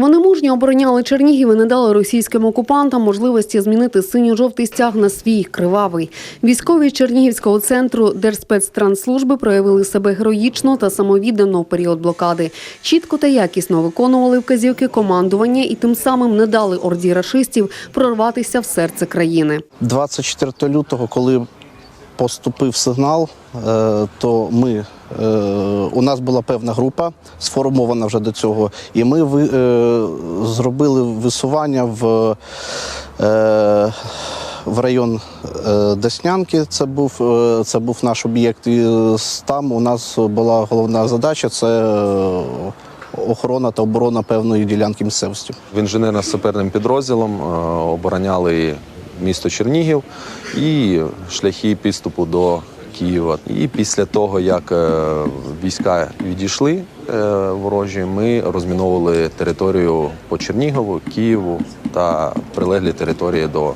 Вони мужньо обороняли Чернігів і не дали російським окупантам можливості змінити синьо-жовтий стяг на свій кривавий. Військові Чернігівського центру Держспецтранслужби проявили себе героїчно та самовіддано в період блокади. Чітко та якісно виконували вказівки командування і тим самим не дали орді рашистів прорватися в серце країни. 24 лютого, коли поступив сигнал, е, то ми, е, у нас була певна група, сформована вже до цього, і ми е, зробили висування в, в район Деснянки. Це був, це був наш об'єкт. І там у нас була головна задача це охорона та оборона певної ділянки місцевості. В інженерно-саперним підрозділом обороняли місто Чернігів і шляхи підступу до Києва. І після того, як е, війська відійшли е, ворожі, ми розміновували територію по Чернігову, Києву та прилеглі території до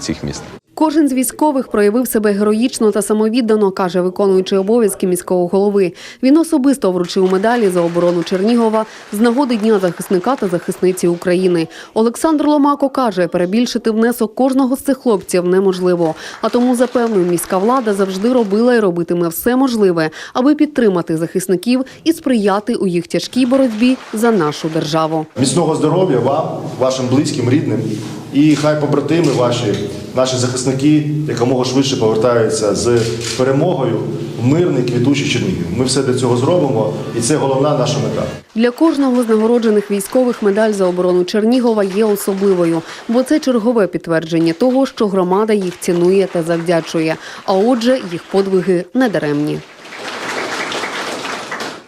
цих міст. Кожен з військових проявив себе героїчно та самовіддано, каже виконуючий обов'язки міського голови. Він особисто вручив медалі за оборону Чернігова з нагоди Дня захисника та захисниці України. Олександр Ломако каже, перебільшити внесок кожного з цих хлопців неможливо. А тому запевнив, міська влада завжди робила і робитиме все можливе, аби підтримати захисників і сприяти у їх тяжкій боротьбі за нашу державу. Міцного здоров'я вам, вашим близьким, рідним. І хай побратими ваші, наші захисники якомога швидше повертаються з перемогою в мирний квітучий Чернігів. Ми все для цього зробимо, і це головна наша мета. Для кожного з нагороджених військових медаль за оборону Чернігова є особливою, бо це чергове підтвердження того, що громада їх цінує та завдячує. А отже, їх подвиги недаремні.